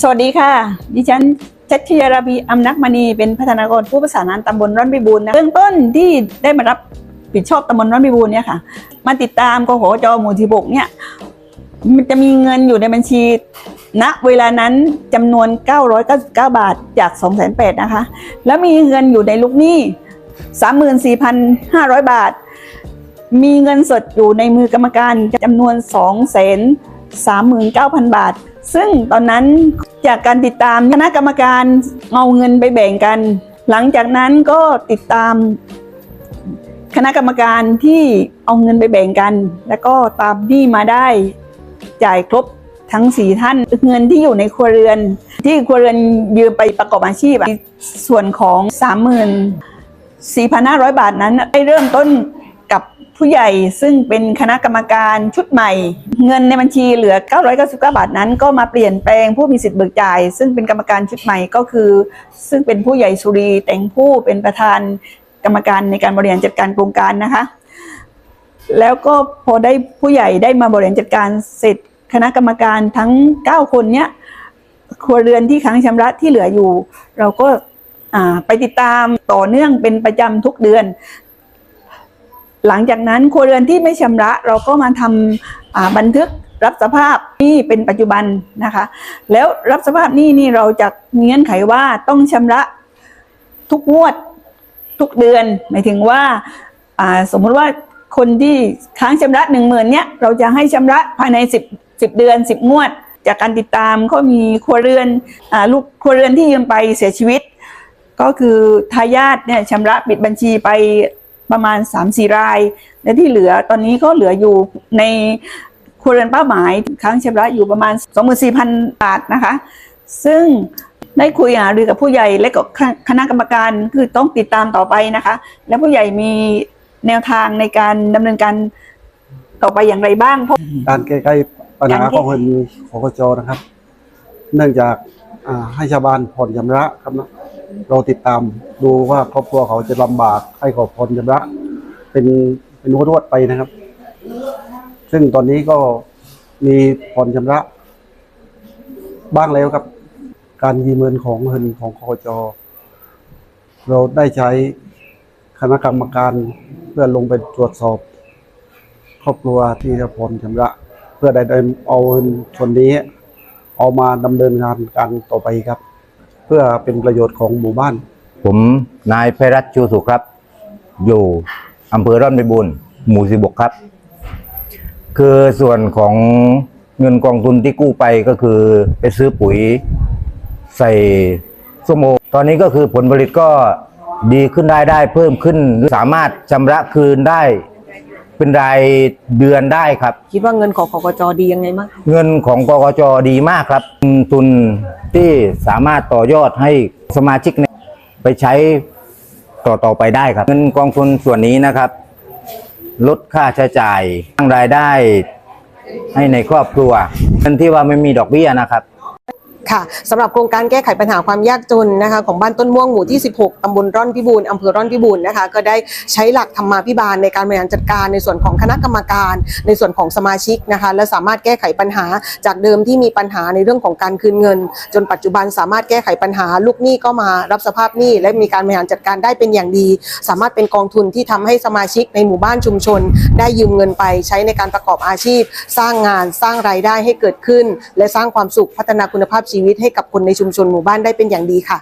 สวัสดีค่ะ ดิฉันชัชยาราบีอำนักมณีเป็นพัฒนากรผู้ประสานงานตำบลร่อนพิบูลนะเบื้องต้นที่ได้มารับผิดชอบตำบลร่อนพิบูลเนี่ยค่ะ มาติดตามกหจหมู่ที่บกเนี่ยมันจะมีเงินอยู่ในบัญชีณเวลานั้นจำนวน 999 บาทจาก2,800นะคะ แล้วมีเงินอยู่ในลูกหนี้ 34,500 บาท มีเงินสดอยู่ในมือกรรมการจำนวน 2 3 9 0 0 0 บาท ซึ่งตอนนั้นจากการติดตามคณะกรรมการเอาเงินไปแบ่งกัน หลังจากนั้นก็ติดตามคณะกรรมการที่เอาเงินไปแบ่งกัน แล้วก็ตามหนี้มาได้จ่ายครบทั้งสี่ท่านเงินที่อยู่ในครัวเรือน ที่ครัวเรือนยืมไปประกอบอาชีพส่วนของ 34,500 บาทนั้นได้เริ่มต้น กับผู้ใหญ่ซึ่งเป็นคณะกรรมการชุดใหม่ เงินในบัญชีเหลือ 999 บาทนั้น ก็มาเปลี่ยนแปลงผู้มีสิทธิ์เบิกจ่าย ซึ่งเป็นกรรมการชุดใหม่ก็คือ ซึ่งเป็นผู้ใหญ่สุรีแต่งผู้เป็นประธานกรรมการในการบริหารจัดการโครงการนะคะ แล้วก็พอได้ผู้ใหญ่ได้มาบริหารจัดการเสร็จคณะกรรมการทั้ง 9 คนเนี้ยครัวเรือนที่ค้างชำระที่เหลืออยู่ เราก็ไปติดตามต่อเนื่องเป็นประจำทุกเดือน หลังจากนั้นครัวเรือนที่ไม่ชำระเราก็มาทำอ่าบันทึกรับสภาพนี้เป็นปัจจุบันนะคะ แล้วรับสภาพนี้นี่เราจะเงื่อนไขว่าต้องชำระทุกงวดทุกเดือน หมายถึงว่าสมมุติว่าคนที่ค้างชำระหนึ่งหมื่นเนี้ยเราจะให้ชำระภายในสิบสิบเดือนสิบงวด จากการติดตามก็มีครัวเรือนอลูกครัวเรือนที่ยืมไปเสียชีวิต ก็คือทายาทเนี่ยชำระปิดบัญชีไป ประมาณ 3-4 ราย และที่เหลือตอนนี้ก็เหลืออยู่ในครัวเรือนเป้าหมายค้างชำระอยู่ประมาณ 24,000 บาทนะคะ ซึ่งได้คุยหารือกับผู้ใหญ่และกับคณะกรรมการคือต้องติดตามต่อไปนะคะ และผู้ใหญ่มีแนวทางในการดำเนินการต่อไปอย่างไรบ้างเพราะการแก้ไขปัญหาการแก้ของคนของกจนะครับ เนื่องจากให้ชาวบ้านผ่อนชำระครับนะ เราติดตามดูว่าครอบครัวเขาจะลำบากให้ขาผ่อนชำระเป็นเป็นรวดไปนะครับ ซึ่งตอนนี้ก็มีผ่อนชำระ บ้างแล้วครับการยืมเงินของเงินของคอจเราได้ใช้คณะกรรมการเพื่อลงไปตรวจสอบ ครอบครัวที่จะผ่อนชำระ เพื่อได้เอาเงินส่วนนี้ เอามาดำเนินงานการต่อไปครับ เพื่อเป็นประโยชน์ของหมู่บ้าน ผมนายไพรัตน์ชูสุขครับ อยู่อำเภอร่อนพิบูลหมู่สิบกครับ คือส่วนของเงินกองทุนที่กู้ไปก็คือไปซื้อปุ๋ย ใส่ส้มโอตอนนี้ก็คือผลผลิตก็ดีขึ้นได้ได้เพิ่มขึ้นสามารถชำระคืนได้ เป็นรายเดือนได้ครับ คิดว่าเงินของขกจดียังไงบ้างเงินของกกจดีมากครับทุนที่สามารถต่อยอดให้สมาชิกเนี่ยไปใช้ต่อต่อไปได้ครับ เงินกองทุนส่วนนี้นะครับ ลดค่าใช้จ่ายสร้างรายได้ให้ในครอบครัวเงินที่ว่าไม่มีดอกเบี้ยนะครับ ค่ะสำหรับโครงการแก้ไขปัญหาความยากจนนะคะของบ้านต้นม่วงหมู่ที่ 16ตำบลร่อนพิบูลอำเภอร่อนพิบูลนะคะก็ได้ใช้หลักธรรมาภิบาลในการบริหารจัดการในส่วนของคณะกรรมการ ในส่วนของสมาชิกนะคะและสามารถแก้ไขปัญหาจากเดิมที่มีปัญหาในเรื่องของการคืนเงิน จนปัจจุบันสามารถแก้ไขปัญหาลูกหนี้ก็มารับสภาพหนี้และมีการบริหารจัดการได้เป็นอย่างดี สามารถเป็นกองทุนที่ทำให้สมาชิกในหมู่บ้านชุมชน ได้ยืมเงินไปใช้ในการประกอบอาชีพ สร้างงานสร้างรายได้ให้เกิดขึ้น และสร้างความสุขพัฒนาคุณภาพชีวิตให้กับคนในชุมชนหมู่บ้านได้เป็นอย่างดีค่ะ